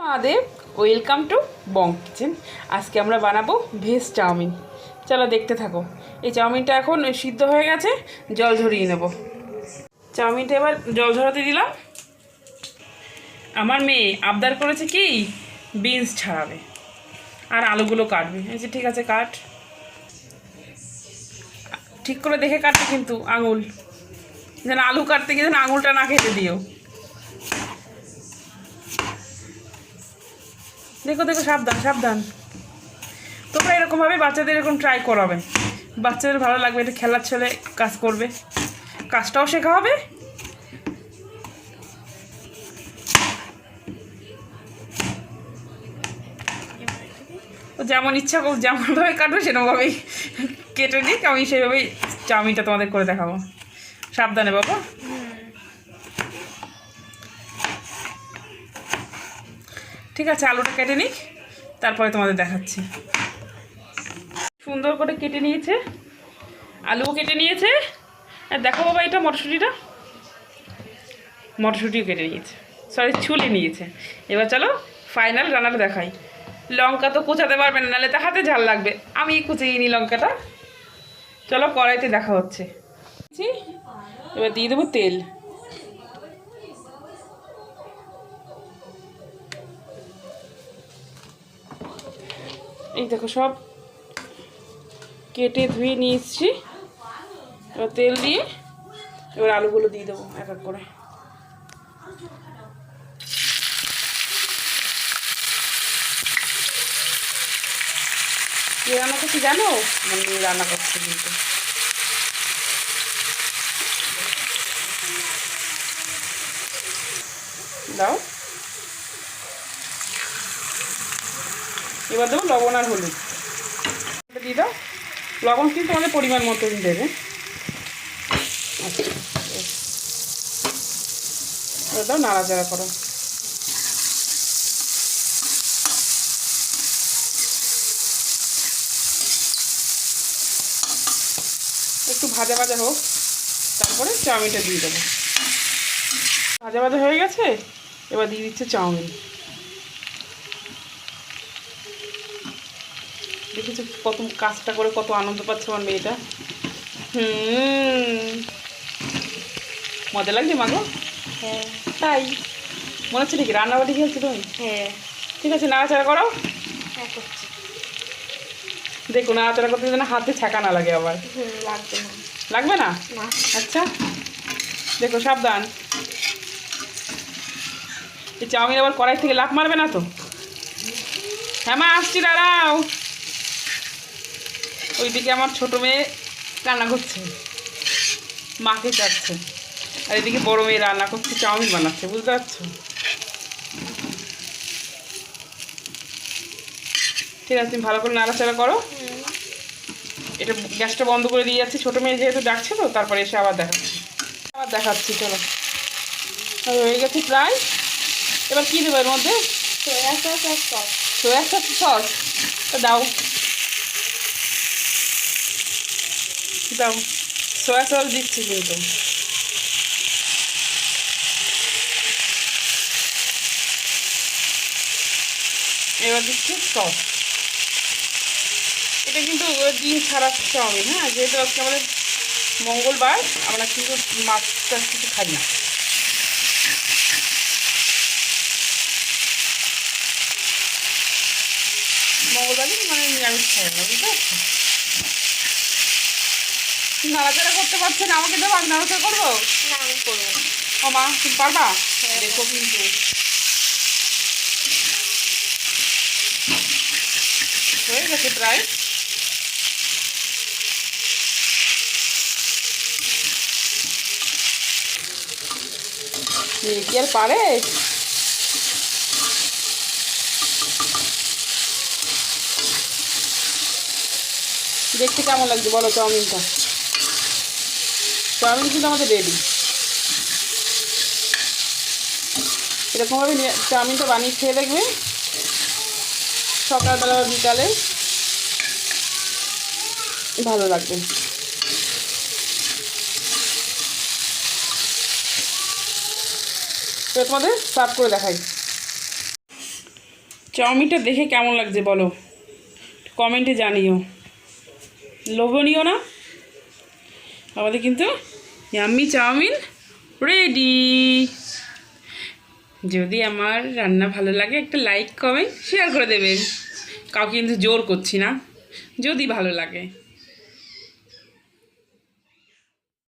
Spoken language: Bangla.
মাদেব ওয়েলকাম টু বং কিচেন আজকে আমরা বানাবো ভেজ চাউমিন। চলো দেখতে থাকো। এই চাউমিনটা এখন সিদ্ধ হয়ে গেছে, জল ঝরিয়ে নেব। চাউমিনটা এবার জল ঝরাতে দিলাম। আমার মেয়ে আবদার করেছে কি বিনস ছাড়াবে। আর আলুগুলো কাটবে। এই যে ঠিক আছে, কাট। ঠিক করে দেখে কাটবে কিন্তু আঙুল। যেন আলু কাটতে গিয়ে যেন আঙুলটা না খেতে দিও। দেখো দেখো, সাবধান সাবধান। তোমরা এরকমভাবে বাচ্চাদের এরকম ট্রাই করাবে। বাচ্চাদের ভালো লাগবে, এটা খেলার ছেলে কাজ করবে। কাজটাও শেখা হবে। যেমন ইচ্ছা যেমনভাবে কাটবে সেরকমভাবেই কেটে নিক। আমি সেইভাবেই চাউমিনটা তোমাদের করে দেখাবো। সাবধানে, বাবা। ঠিক আছে, আলুটা কেটে নিক, তারপরে তোমাদের দেখাচ্ছি। সুন্দর করে কেটে নিয়েছে, আলুও কেটে নিয়েছে। আর দেখো বাবা এটা মটরশুঁটিটা। মটরশুঁটিও কেটে নিয়েছে সরি ছুলে নিয়েছে। এবার চলো ফাইনাল রান্নাটা দেখাই। লঙ্কা তো কুচাতে পারবে না, নাহলে তো হাতে ঝাল লাগবে। আমি কুচিয়ে নিই লঙ্কাটা। চলো, কড়াইতে দেখা হচ্ছে। এবার দিয়ে দেবো তেল। এই দেখো সব কেটে ধুয়ে নিয়ে এসছি। এবার তেল দিয়ে এবার আলুগুলো দিয়ে দেবো এক এক করে। কে রান্না করছি জানো? মানে রান্না করছে কিন্তু। দাও। এবার দেবো লবণ আর হলুদ। দিয়ে দাও। লবণ কিন্তু আমাদের পরিমাণ মতন দেবে। আচ্ছা দাও নাড়াচাড়া করো। একটু ভাজা ভাজা হোক, তারপরে চাউমিনটা দিয়ে দেবো। ভাজা ভাজা হয়ে গেছে? এবার দিয়ে দিচ্ছে চাউমিন। দেখেছ কত কাজটা করে কত আনন্দ পাচ্ছে আমার মেয়েটা? হুম। মজা লাগছে মাগো? হ্যাঁ। তাই? মনে হচ্ছে নাকি রান্নাবাটি খেলছো তুমি? হ্যাঁ। ঠিক আছে নাড়াচাড়া করো। হ্যাঁ করছি। দেখো নাড়াচাড়া করতে যেন হাতে ছাকা না লাগে আবার। লাগবে না। লাগবে না। আচ্ছা। দেখো সাবধান। এই চাউমিন আবার কড়াই থেকে লাফ মারবে না তো? হ্যাঁ মা আসছি দাঁড়াও। ওইদিকে আমার ছোট মেয়ে রান্না করছে। মাকে চাচ্ছে। আর এদিকে বড় মেয়ে রান্না করছে চাউমিন বানাচ্ছে বুঝতে পারছ? ঠিক আছে তুমি ভালো করে নাড়াচাড়া করো। এটা গ্যাসটা বন্ধ করে দিয়ে যাচ্ছি। ছোটো মেয়ে যেহেতু ডাকছে তো তারপরে এসে আবার দেখাচ্ছি। আবার দেখাচ্ছি চলো। হয়ে গেছে প্রায়। এবার কী দেবো এর মধ্যে? সোয়া সস আর সস। Soya sauce sauce. তো দাও। দাও সোয়া সস দিচ্ছি কিন্তু। এবার দিচ্ছি সস। এটা কিন্তু ডিম ছাড়া চাউমিন হ্যাঁ যেহেতু আজকে আমাদের মঙ্গলবার, আমরা কিন্তু মাছ টাছ কিছু খাই না। মঙ্গলবার মানে নিরামিষ খাই না বুঝতে পারছ নাড়াচাড়া করতে পারছে না আমাকে দেবো আমি নাড়াচাড়া করব? না আমি করব ও মা তুমি পারবা? দেখো কিন্তু। হয়ে গেছে প্রায়। কি আর পারে? দেখতে কেমন লাগছে বলো চাউমিনটা চাউমিন কিন্তু আমাদের রেডি এরকমভাবে চাউমিনটা বানিয়ে খেয়ে দেখবে। সকালবেলা বা বিকালে ভালো লাগবে। তো তোমাদের সার্ভ করে দেখাই। চাউমিনটা দেখে কেমন লাগছে বলো? কমেন্টে জানিও। লোভনীয় না? আমাদের কিন্তু ইয়াম্মি চাউমিন রেডি যদি আমার রান্না ভালো লাগে, একটা লাইক কমেন্ট শেয়ার করে দেবেন। কাউকে কিন্তু জোর করছি না। যদি ভালো লাগে।